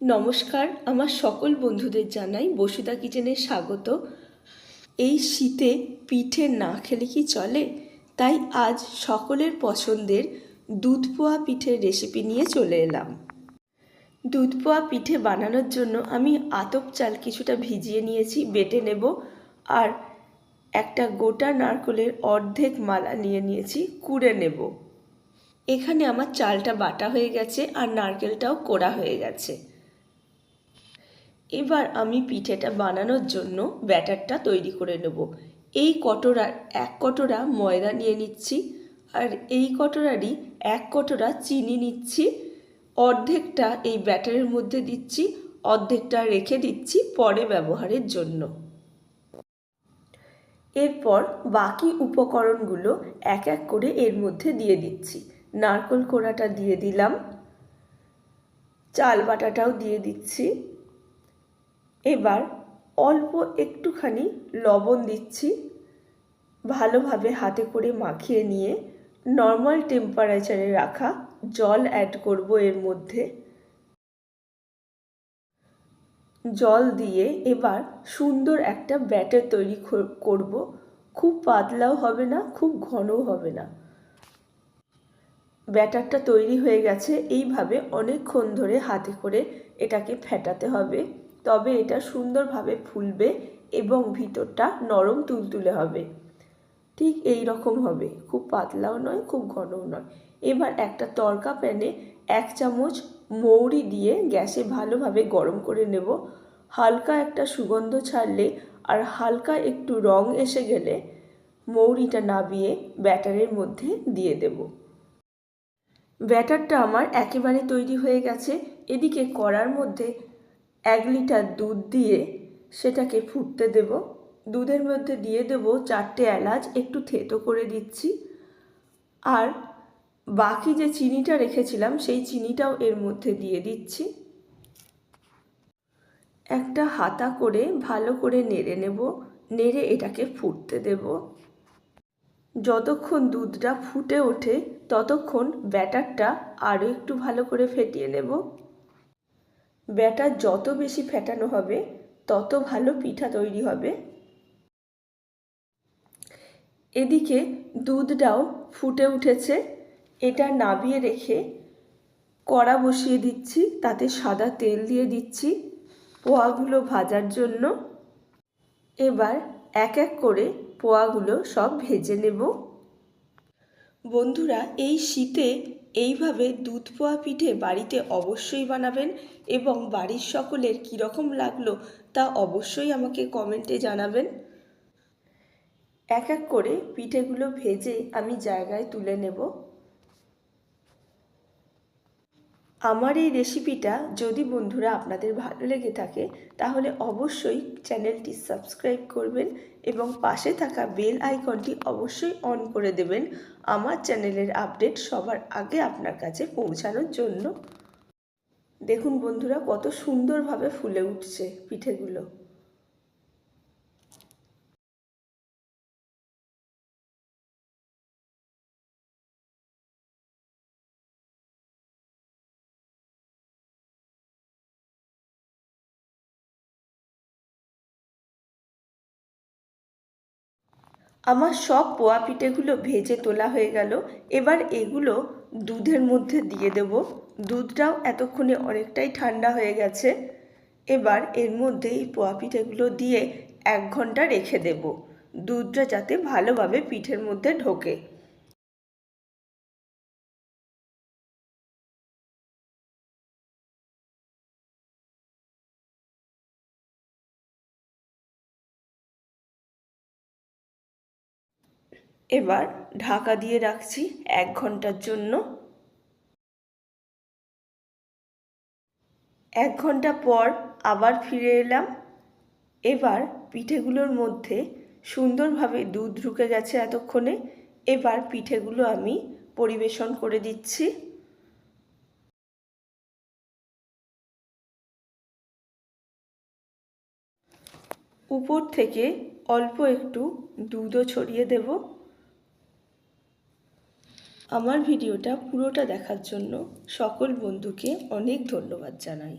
নমস্কার, আমার সকল বন্ধুদের জানাই বসুদা কিচেনে স্বাগত। এই শীতে পিঠে না খেলে কি চলে? তাই আজ সকলের পছন্দের দুধ পোয়া পিঠের রেসিপি নিয়ে চলে এলাম। দুধ পোয়া পিঠে বানানোর জন্য আমি আতপ চাল কিছুটা ভিজিয়ে নিয়েছি, বেটে নেব আর একটা গোটা নারকলের অর্ধেক মালা নিয়ে নিয়েছি, কুড়ে নেব। এখানে আমার চালটা বাটা হয়ে গেছে আর নারকেলটাও কোড়া হয়ে গেছে। এবার আমি পিঠেটা বানানোর জন্য ব্যাটারটা তৈরি করে নেব। এই কটোরার এক কটোরা ময়দা নিয়ে নিচ্ছি আর এই কটোরারই এক কটোরা চিনি নিচ্ছি। অর্ধেকটা এই ব্যাটারের মধ্যে দিচ্ছি, অর্ধেকটা রেখে দিচ্ছি পরে ব্যবহারের জন্য। এরপর বাকি উপকরণগুলো এক এক করে এর মধ্যে দিয়ে দিচ্ছি। নারকল কোড়াটা দিয়ে দিলাম, চাল বাটাটাও দিয়ে দিচ্ছি। এবার অল্প একটুখানি লবণ দিচ্ছি। ভালোভাবে হাতে করে মাখিয়ে নিয়ে নর্মাল টেম্পারেচারে রাখা জল অ্যাড করব এর মধ্যে। জল দিয়ে এবার সুন্দর একটা ব্যাটার তৈরি করব। খুব পাতলাও হবে না, খুব ঘনও হবে না। ব্যাটারটা তৈরি হয়ে গেছে, এইভাবে অনেকক্ষণ ধরে হাতে করে এটাকে ফেটাতে হবে। তবে এটা সুন্দরভাবে ফুলবে এবং ভিতরটা নরম তুলতুলে হবে। ঠিক এই রকম হবে। খুব পাতলাও নয়, খুব ঘনও নয়। এবার একটা তরকা প্যানে এক চামচ মৌরি দিয়ে গ্যাসে ভালোভাবে গরম করে নেব। হালকা একটা সুগন্ধ ছাড়লে আর হালকা একটু রং এসে গেলে মৌরিটা নাবিয়ে ব্যাটারের মধ্যে দিয়ে দেব। ব্যাটারটা আমার একেবারে তৈরি হয়ে গেছে। এদিকে কড়ার মধ্যে এক লিটার দুধ দিয়ে সেটাকে ফুটতে দেব। দুধের মধ্যে দিয়ে দেব চারটে এলাচ, একটু থেতো করে দিচ্ছি। আর বাকি যে চিনিটা রেখেছিলাম, সেই চিনিটাও এর মধ্যে দিয়ে দিচ্ছি। একটা হাতা করে ভালো করে নেড়ে নেব, নেড়ে এটাকে ফুটতে দেব। যতক্ষণ দুধটা ফুটে ওঠে, ততক্ষণ ব্যাটারটা আরও একটু ভালো করে ফেটিয়ে নেব। ব্যাটার যত বেশি ফেটানো হবে, তত ভালো পিঠা তৈরি হবে। এদিকে দুধটাও ফুটে উঠেছে। এটা নাবিয়ে রেখে কড়া বসিয়ে দিচ্ছি, তাতে সাদা তেল দিয়ে দিচ্ছি পোয়াগুলো ভাজার জন্য। এবার এক এক করে পোয়াগুলো সব ভেজে নেব। বন্ধুরা, এই শীতে এইভাবে দুধ পোয়া পিঠে বাড়িতে অবশ্যই বানাবেন এবং বাড়ির সকলের কীরকম লাগল তা অবশ্যই আমাকে কমেন্টে জানাবেন। এক এক করে পিঠেগুলো ভেজে আমি জায়গায় তুলে নেব। আমার এই রেসিপিটা যদি বন্ধুরা আপনাদের ভালো লেগে থাকে, তাহলে অবশ্যই চ্যানেলটি সাবস্ক্রাইব করবেন এবং পাশে থাকা বেল আইকনটি অবশ্যই অন করে দেবেন। আমার চ্যানেলের আপডেট সবার আগে আপনার কাছে পৌঁছানোর জন্য। দেখুন বন্ধুরা, কত সুন্দরভাবে ফুলে উঠছে পিঠেগুলো। আমার সব পোয়া পিঠেগুলো ভেজে তোলা হয়ে গেল। এবার এগুলো দুধের মধ্যে দিয়ে দেব। দুধটাও এতক্ষণে অনেকটাই ঠান্ডা হয়ে গেছে। এবার এর মধ্যে এই পোয়া পিঠেগুলো দিয়ে এক ঘণ্টা রেখে দেব। দুধটা যাতে ভালোভাবে পিঠের মধ্যে ঢোকে। এবার ঢাকা দিয়ে রাখছি এক ঘণ্টার জন্য। এক ঘণ্টা পর আবার ফিরে এলাম। এবার পিঠেগুলোর মধ্যে সুন্দরভাবে দুধ ঢুকে গেছে এতক্ষণে। এবার পিঠেগুলো আমি পরিবেশন করে দিচ্ছি। উপর থেকে অল্প একটু দুধও ছড়িয়ে দেব। আমার ভিডিওটা পুরোটা দেখার জন্য সকল বন্ধুকে অনেক ধন্যবাদ জানাই।